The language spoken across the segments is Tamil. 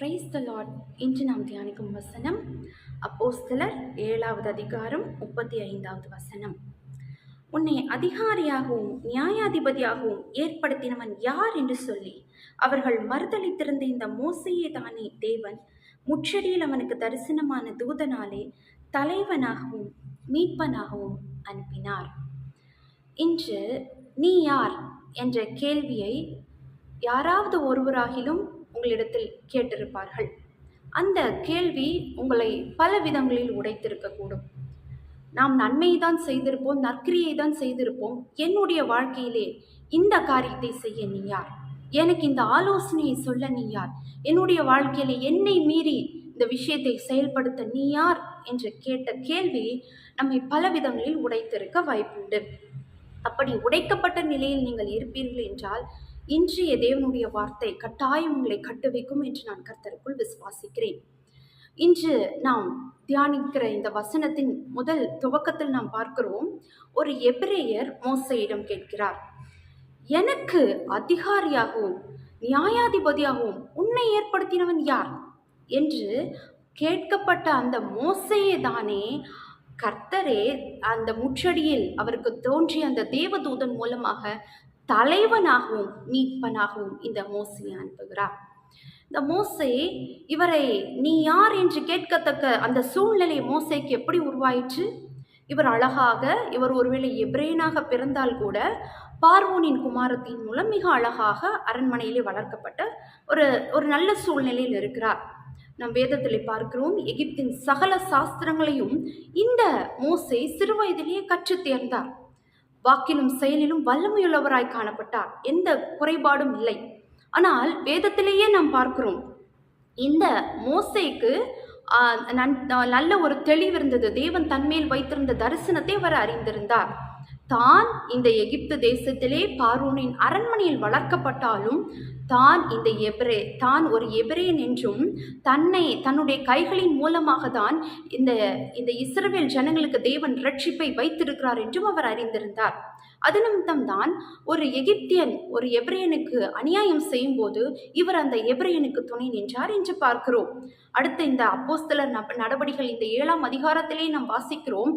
பிரைஸ் த லார்ட் இன்று நாம் தியானிக்கும் வசனம் அப்போஸ்தலர் ஏழாவது அதிகாரம் முப்பத்தி ஐந்தாவது வசனம். உன்னை அதிகாரியாகவும் நியாயாதிபதியாகவும் ஏற்படுத்தினவன் யார் என்று சொல்லி அவர்கள் மறுதளித்திருந்த இந்த மோசையே தானே தேவன். முற்றடியில் அவனுக்கு தரிசனமான தூதனாலே தலைவனாகவும் மீட்பனாகவும் அனுப்பினார். இன்று நீ யார்? என்ற கேள்வியை யாராவது ஒருவராகிலும் உங்களிடத்தில் கேட்டிருப்பார்கள். அந்த கேள்வி உங்களை பல விதங்களில் உடைத்திருக்கக்கூடும். நாம் நன்மையை தான் செய்திருப்போம் நற்கிரியை தான் செய்திருப்போம். என்னுடைய வாழ்க்கையிலே இந்த காரியத்தை செய்ய நீ யார்? எனக்கு இந்த ஆலோசனையை சொல்ல நீ யார்? என்னுடைய வாழ்க்கையிலே என்னை மீறி இந்த விஷயத்தை செயல்படுத்த நீ யார்? என்று கேட்ட கேள்வி நம்மை பல விதங்களில் உடைத்திருக்க வாய்ப்புண்டு. அப்படி உடைக்கப்பட்ட நிலையில் நீங்கள் இருப்பீர்கள் என்றால் இன்றைய தேவனுடைய வார்த்தை கட்டாயம் உங்களை கட்டு வைக்கும் என்று நான் கர்த்தருக்குள் விசுவாசிக்கிறேன். இன்று நாம் தியானிக்கிற இந்த வசனத்தின் முதல் துவக்கத்தில் நாம் பார்க்கிறோம் ஒரு எபிரேயர் மோசையிடம் கேட்கிறார் எனக்கு அதிகாரியாகவும் நியாயாதிபதியாகவும் உன்னை ஏற்படுத்தினவன் யார்? என்று கேட்கப்பட்ட அந்த மோசையே தானே கர்த்தரே அந்த முற்றடியில் அவருக்கு தோன்றிய அந்த தேவதூதன் மூலமாக தலைவனாகவும் மீட்பனாகவும் இந்த மோசையை அனுப்புகிறார் இந்த மோசை இவரை நீ யார் என்று கேட்கத்தக்க அந்த சூழ்நிலை மோசைக்கு எப்படி உருவாயிற்று? இவர் அழகாக இவர் ஒருவேளை எப்ரேனாக பிறந்தால் கூட பார்வோனின் குமாரத்தின் மூலம் மிக அழகாக அரண்மனையிலே வளர்க்கப்பட்ட ஒரு ஒரு நல்ல சூழ்நிலையில் இருக்கிறார். நம் வேதத்தில் பார்க்கிறோம் எகிப்தின் சகல சாஸ்திரங்களையும் இந்த மோசை சிறுவயதிலேயே கற்றுத் தேர்ந்தார். வாக்கிலும் செயலிலும் வல்லமையுள்ளவராய் காணப்பட்டார். எந்த குறைபாடும் இல்லை. ஆனால் வேதத்திலேயே நாம் பார்க்கிறோம். இந்த மோசைக்கு நல்ல ஒரு தெளிவு இருந்தது. தேவன் தன்மேல் வைத்திருந்த தரிசனத்தை அவர் அறிந்திருந்தார். தான் இந்த எகிப்து தேசத்திலே பார்வோனின் அரண்மனையில் வளர்க்கப்பட்டாலும் தான் இந்த எபரே தான் ஒரு எபிரேன் என்றும் தன்னை தன்னுடைய கைகளின் மூலமாக தான் இந்த இந்த இஸ்ரவேல் ஜனங்களுக்கு தேவன் ரட்சிப்பை வைத்திருக்கிறார் என்றும் அவர் அறிந்திருந்தார். அது நிமித்தம்தான் ஒரு எகிப்தியன் ஒரு எப்ரையனுக்கு அநியாயம் செய்யும்போது இவர் அந்த எப்ரையனுக்கு துணை நின்றார் என்று பார்க்கிறோம். அடுத்த இந்த அப்போஸ்தலர் நடவடிக்கைகள் இந்த ஏழாம் அதிகாரத்திலே நாம் வாசிக்கிறோம்.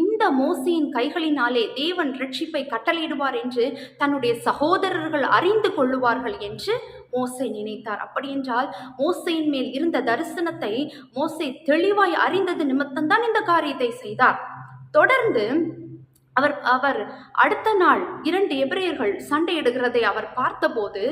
இந்த மோசையின் கைகளினாலே தேவன் ரட்சிப்பை கட்டளையிடுவார் என்று தன்னுடைய சகோதரர்கள் அறிந்து கொள்ளுவார்கள் என்று மோசை நினைத்தார். அப்படியென்றால் மோசையின் மேல் இருந்த தரிசனத்தை மோசை தெளிவாய் அறிந்தது நிமித்தம்தான் இந்த காரியத்தை செய்தார். தொடர்ந்து அவர் அவர் அடுத்த நாள் இரண்டு எபிரேயர்கள் சண்டையிடுகிறதை அவர் பார்த்தபோது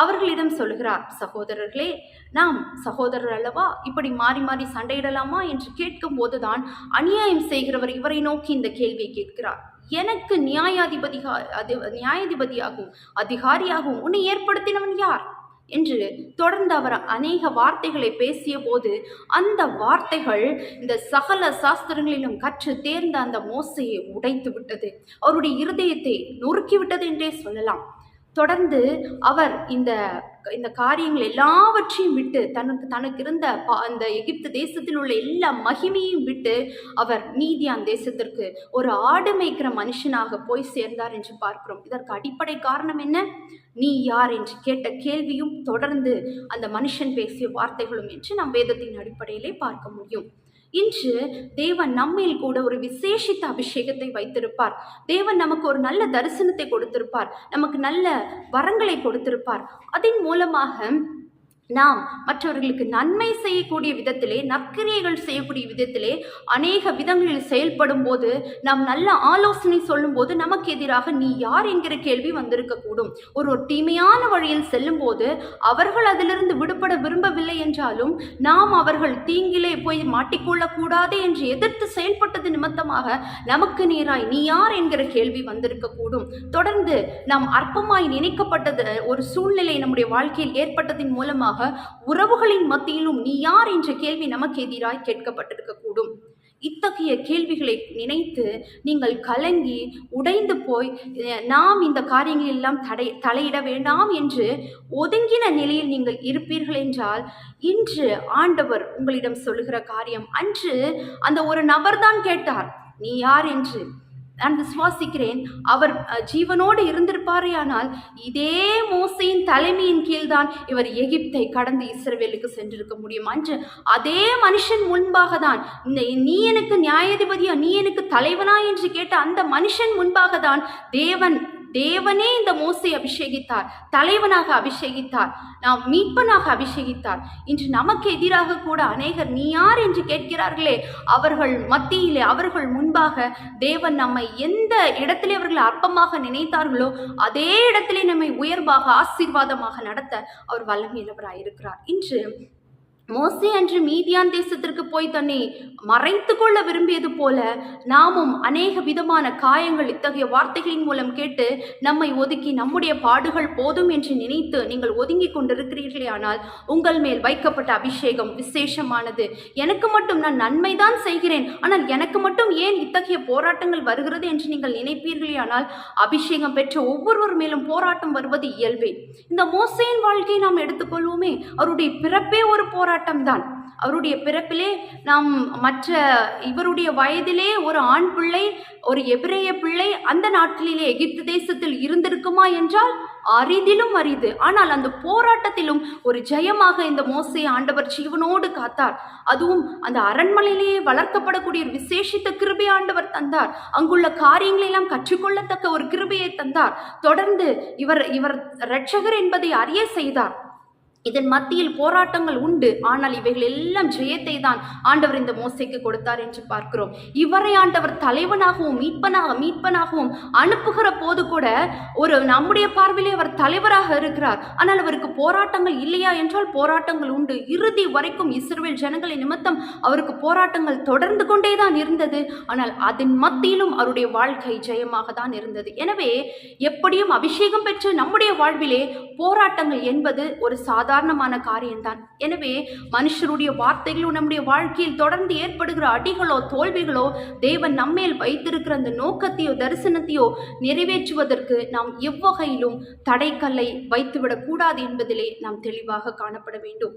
அவர்களிடம் சொல்லுகிறார் சகோதரர்களே நாம் சகோதரர் அல்லவா? இப்படி மாறி மாறி சண்டையிடலாமா? என்று கேட்கும் போதுதான் அநியாயம் செய்கிறவர் இவரை நோக்கி இந்த கேள்வியை கேட்கிறார். எனக்கு நியாயாதிபதிகா அது நியாயாதிபதியாகவும் அதிகாரியாகவும் உன்னை ஏற்படுத்தினவன் யார்? என்று தொடர்ந்து அவர் அநேக வார்த்தைகளை பேசிய போது அந்த வார்த்தைகள் இந்த சகல சாஸ்திரங்களிலும் கற்று தேர்ந்த அந்த மோசையை உடைத்து விட்டது அவருடைய இருதயத்தை நொறுக்கிவிட்டது என்றே சொல்லலாம். தொடர்ந்து அவர் இந்த இந்த காரியங்கள் எல்லாவற்றையும் விட்டு தனக்கு தனக்கு இருந்த அந்த எகிப்து தேசத்தில் உள்ள எல்லா மகிமையும் விட்டு அவர் நீதியான் தேசத்திற்கு ஒரு ஆடு மேய்க்கிற மனுஷனாக போய் சேர்ந்தார் என்று பார்க்கிறோம். இதற்கு அடிப்படை காரணம் என்ன? நீ யார் என்று கேட்ட கேள்வியும் தொடர்ந்து அந்த மனுஷன் பேசிய வார்த்தைகளும் என்று நம் வேதத்தின் அடிப்படையிலே பார்க்க முடியும். இன்று தேவன் நம்மில் கூட ஒரு விசேஷித்த அபிஷேகத்தை வைத்திருப்பார். தேவன் நமக்கு ஒரு நல்ல தரிசனத்தை கொடுத்திருப்பார். நமக்கு நல்ல வரங்களை கொடுத்திருப்பார். அதன் மூலமாக நாம் மற்றவர்களுக்கு நன்மை செய்யக்கூடிய விதத்திலே நற்கிரியைகள் செய்யக்கூடிய விதத்திலே அநேக விதங்களில் செயல்படும் போது நாம் நல்ல ஆலோசனை சொல்லும்போது நமக்கு எதிராக நீ யார் என்கிற கேள்வி வந்திருக்கக்கூடும். ஒரு ஒரு தீமையான வழியில் செல்லும் போது அவர்கள் அதிலிருந்து விடுபட விரும்பவில்லை என்றாலும் நாம் அவர்கள் தீங்கிலே போய் மாட்டிக்கொள்ளக்கூடாது என்று எதிர்த்து செயல்பட்டது நிமித்தமாக நமக்கு நேராய் நீ யார் என்கிற கேள்வி வந்திருக்கக்கூடும். தொடர்ந்து நாம் அற்பமாய் நினைக்கப்பட்டது ஒரு சூழ்நிலை நம்முடைய வாழ்க்கையில் ஏற்பட்டதின் மூலமாக உறவுகளின் மத்தியிலும் நீ யார் என்ற கேள்வி நமக்கு எதிராய் கேட்கப்பட்டிருக்கக்கூடும். இத்தகைய கேள்விகளை நினைத்து நீங்கள் கலங்கி உடைந்து போய் நாம் இந்த காரியங்கள் எல்லாம் தடை தலையிட வேண்டாம் என்று ஒதுங்கின நிலையில் நீங்கள் இருப்பீர்கள் என்றால் இன்று ஆண்டவர் உங்களிடம் சொல்லுகிற காரியம் அன்று அந்த ஒரு நபர்தான் கேட்டார் நீ யார்? என்று நான் விசுவாசிக்கிறேன். அவர் ஜீவனோடு இருந்திருப்பாரே ஆனால் இதே மோசையின் தலைமையின் கீழ்தான் இவர் எகிப்தை கடந்து இஸ்ரவேலுக்கு சென்றிருக்க முடியும் அன்று. அதே மனுஷன் முன்பாக தான் இந்த நீ எனக்கு நியாயாதிபதியா நீ எனக்கு தலைவனா என்று கேட்ட அந்த மனுஷன் முன்பாக தான் தேவன் தேவனே இந்த மோசை அபிஷேகித்தார் தலைவனாக அபிஷேகித்தார் நாம் மீட்பனாக அபிஷேகித்தார். இன்று நமக்கு எதிராக கூட அநேகர் நீ யார்? என்று கேட்கிறார்களே அவர்கள் மத்தியிலே அவர்கள் முன்பாக தேவன் நம்மை எந்த இடத்திலே அவர்கள் அற்பமாக நினைத்தார்களோ அதே இடத்திலே நம்மை உயர்வாக ஆசீர்வாதமாக நடத்த அவர் வல்லமையிலவராக இருக்கிறார் இன்று மோசே அன்று மீதியான் தேசத்திற்கு போய் தன்னை மறைத்து கொள்ள விரும்பியது போல நாமும் அநேக விதமான காயங்கள் இத்தகைய வார்த்தைகளின் மூலம் கேட்டு நம்மை ஒதுக்கி நம்முடைய பாடுகள் போதும் என்று நினைத்து நீங்கள் ஒதுங்கி கொண்டிருக்கிறீர்களே ஆனால் உங்கள் மேல் வைக்கப்பட்ட அபிஷேகம் விசேஷமானது. எனக்கு மட்டும் நான் நன்மைதான் செய்கிறேன். ஆனால் எனக்கு மட்டும் ஏன் இத்தகைய போராட்டங்கள் வருகிறது என்று நீங்கள் நினைப்பீர்களே ஆனால் அபிஷேகம் பெற்ற ஒவ்வொருவர் மேலும் போராட்டம் வருவது இயல்பே. இந்த மோசையின் வாழ்க்கையை நாம் எடுத்துக்கொள்வோமே. அவருடைய பிறப்பே ஒரு போராட்டம். தான் அவருடைய பிறப்பிலே நாம் மற்ற இவருடைய வயதிலே ஒரு ஆண் பிள்ளை ஒரு எபிரேய பிள்ளை அந்த நாட்டிலே எகிப்து தேசத்தில் இருந்திருக்குமா என்றால் அரிதிலும் அரிது. ஆனால் அந்த போராட்டத்திலும் ஒரு ஜெயமாக இந்த மோசை ஆண்டவர் ஜீவனோடு காத்தார். அதுவும் அந்த அரண்மனையிலேயே வளர்க்கப்படக்கூடிய ஒரு விசேஷித்த கிருபை ஆண்டவர் தந்தார். அங்குள்ள காரியங்களை எல்லாம் கற்றுக்கொள்ளத்தக்க ஒரு கிருபையை தந்தார். தொடர்ந்து இவர் இவர் ரட்சகர் என்பதை அறிய செய்தார். இதன் மத்தியில் போராட்டங்கள் உண்டு. ஆனால் இவைகள் எல்லாம் ஜெயத்தை தான் ஆண்டவர் இந்த மோசைக்கு கொடுத்தார் என்று பார்க்கிறோம். இவரை ஆண்டவர் தலைவனாகவும் மீட்பனாக மீட்பனாகவும் அனுப்புகிற போது கூட ஒரு நம்முடைய பார்வையிலே அவர் தலைவராக இருக்கிறார். ஆனால் அவருக்கு போராட்டங்கள் இல்லையா என்றால் போராட்டங்கள் உண்டு. இறுதி வரைக்கும் இஸ்ரேல் ஜனங்களின் நிமித்தம் அவருக்கு போராட்டங்கள் தொடர்ந்து கொண்டே தான் இருந்தது. ஆனால் அதன் மத்தியிலும் அவருடைய வாழ்க்கை ஜெயமாக தான் இருந்தது. எனவே எப்படியும் அபிஷேகம் பெற்று நம்முடைய வாழ்விலே போராட்டங்கள் என்பது ஒரு சாதாரணமான காரியம்தான். எனவே மனுஷருடைய வார்த்தைகளும் நம்முடைய வாழ்க்கையில் தொடர்ந்து ஏற்படுகிற அடிகளோ தோல்விகளோ தேவன் நம்மேல் வைத்திருக்கிற அந்த நோக்கத்தையோ தரிசனத்தையோ நிறைவேற்றுவதற்கு நாம் எவ்வகையிலும் தடைக்கல்லை வைத்துவிடக்கூடாது என்பதிலே நாம் தெளிவாக காணப்பட வேண்டும்.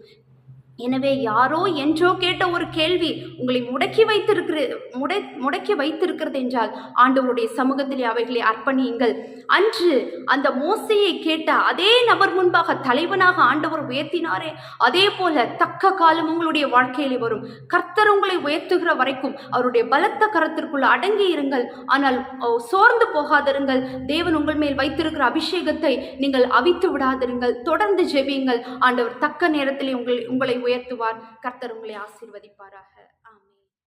எனவே யாரோ என்றோ கேட்ட ஒரு கேள்வி உங்களை முடக்கி வைத்திருக்கிற முடை முடக்கி வைத்திருக்கிறது என்றால் ஆண்டவருடைய சமூகத்திலே அவைகளை அர்ப்பணியுங்கள். அன்று அந்த மோசையை கேட்ட அதே நபர் முன்பாக தலைவனாக ஆண்டவர் உயர்த்தினாரே அதே போல தக்க காலம் உங்களுடைய வாழ்க்கையிலே வரும். கர்த்தர் உங்களை உயர்த்துகிற வரைக்கும் அவருடைய பலத்த கரத்திற்குள் அடங்கி இருங்கள். ஆனால் ஓ, சோர்ந்து போகாதிருங்கள். தேவன் உங்கள் மேல் வைத்திருக்கிற அபிஷேகத்தை நீங்கள் அவித்து விடாதிருங்கள் தொடர்ந்து ஜெபியுங்கள். ஆண்டவர் தக்க நேரத்திலே உங்களை உங்களை உயர்த்துவார். கர்த்தர் உங்களை ஆசீர்வதிப்பாராக.